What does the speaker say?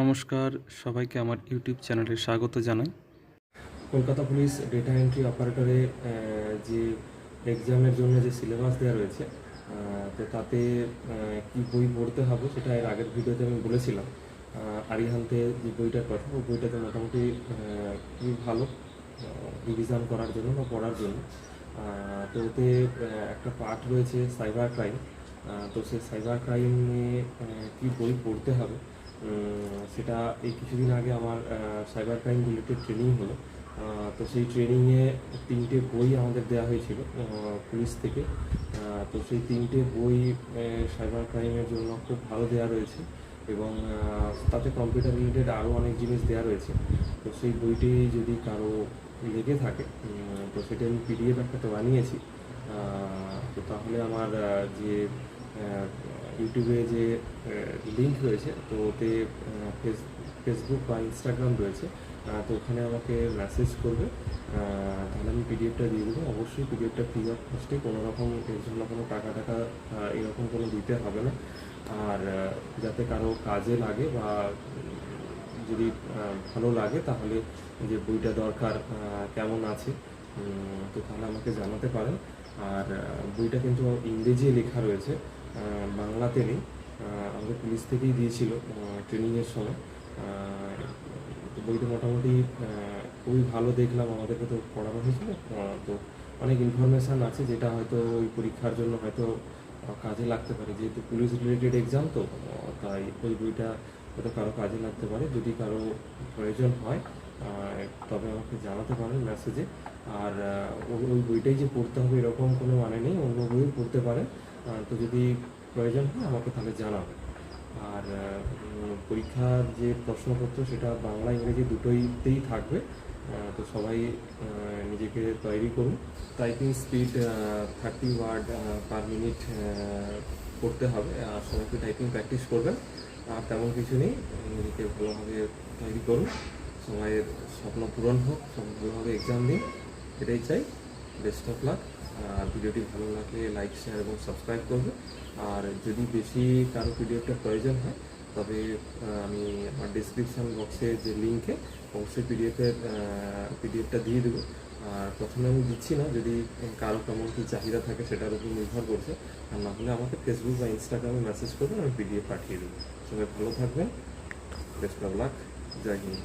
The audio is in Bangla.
নমস্কার, সবাইকে আমার ইউটিউব চ্যানেলে স্বাগত জানাই। কলকাতা পুলিশ ডেটা এন্ট্রি অপারেটরে যে এক্সামের জন্য যে সিলেবাস দেওয়া রয়েছে তো তাতে কি বই পড়তে হবে সেটা এর আগের ভিডিওতে আমি বলেছিলাম। আরিহান্তে যে বইটার কথা, ওই বইটাতে মোটামুটি খুবই ভালো রিভিশন করার জন্য বা পড়ার জন্য। তো ওতে একটা পার্ট রয়েছে সাইবার ক্রাইম তো সেই সাইবার ক্রাইম নিয়ে কি বই পড়তে হবে সেটা এই কিছুদিন আগে আমার সাইবার ক্রাইম রিলেটেড ট্রেনিং হলো। তো সেই ট্রেনিংয়ে তিনটে বই আমাদের দেওয়া হয়েছিল পুলিশ থেকে। তো সেই তিনটে বই সাইবার ক্রাইমের জন্য খুব ভালো দেওয়া রয়েছে এবং তাতে কম্পিউটার রিলেটেড আরও অনেক জিনিস দেওয়া রয়েছে। তো সেই বইটি যদি কারও লেগে থাকে তো সেটা আমি পিডিএফ একটা বানিয়েছি। তো তাহলে আমার যে ইউটিউবে যে লিঙ্ক রয়েছে, তো ওতে ফেস ফেসবুক বা ইনস্টাগ্রাম রয়েছে তো ওখানে আমাকে মেসেজ করবে তাহলে আমি পিডিএফটা দিয়ে দেবো। অবশ্যই পিডিএফটা ফ্রি অফ কস্টে কোনো রকম এর জন্য কোনো টাকা টাকা এরকম কোনো দিতে হবে না। আর যাতে কারও কাজে লাগে বা, যদি ভালো লাগে, তাহলে যে বইটা দরকার কেমন আছে তো তাহলে আমাকে জানাতে পারেন। আর বইটা কিন্তু ইংরেজি লেখা রয়েছে। বাংলাতে নেই। আমাদের পুলিশ থেকেই দিয়েছিল ট্রেনিংয়ের সময়। তো বইটা মোটামুটি খুবই ভালো দেখলাম। আমাদেরকে তো পড়ানো হয়েছিল। তো অনেক ইনফরমেশান আছে যেটা হয়তো ওই পরীক্ষার জন্য হয়তো কাজে লাগতে পারে। যেহেতু পুলিশ রিলেটেড এক্সাম তো তাই ওই বইটা হয়তো কারও কাজে লাগতে পারে। যদি কারও প্রয়োজন হয় তবে আমাকে জানাতে পারেন মেসেজে আর ওই বইটাই যে পড়তে হবে এরকম কোনো মানে নেই। অন্য বইও পড়তে পারে তো যদি প্রয়োজন হয় আমাকে তাহলে জানাবে আর পরীক্ষার যে প্রশ্নপত্র সেটা বাংলা, ইংরেজি দুটোইতেই থাকবে। তো সবাই নিজেকে তৈরি করুন। Typing speed thirty word per minute করতে হবে। আর সবাইকে টাইপিং প্র্যাকটিস করবেন। আর তেমন কিছু নেই। নিজেকে ভালোভাবে তৈরি করুন। সবাইয়ের স্বপ্ন পূরণ হোক। সবাই ভালোভাবে এক্সাম দিন। এটাই চাই। বেস্ট অফ লাক ভিডিওটি ভালো লাগলে লাইক শেয়ার এবং সাবস্ক্রাইব করবে। আর যদি বেশি কারও পিডিএফটা প্রয়োজন হয়, তবে আমি আমার ডিসক্রিপশান বক্সে যে লিঙ্কে অবশ্যই পিডিএফের পিডিএফটা দিয়ে দেবো। আর প্রথমে আমি দিচ্ছি না, যদি কারও কেমন কী চাহিদা থাকে সেটার উপর নির্ভর করছে, আর না হলে আমাকে ফেসবুক বা ইনস্টাগ্রামে মেসেজ করবেন আমি পিডিএফ পাঠিয়ে দেবো। সবাই ভালো থাকবেন। Best of luck Jai Hind.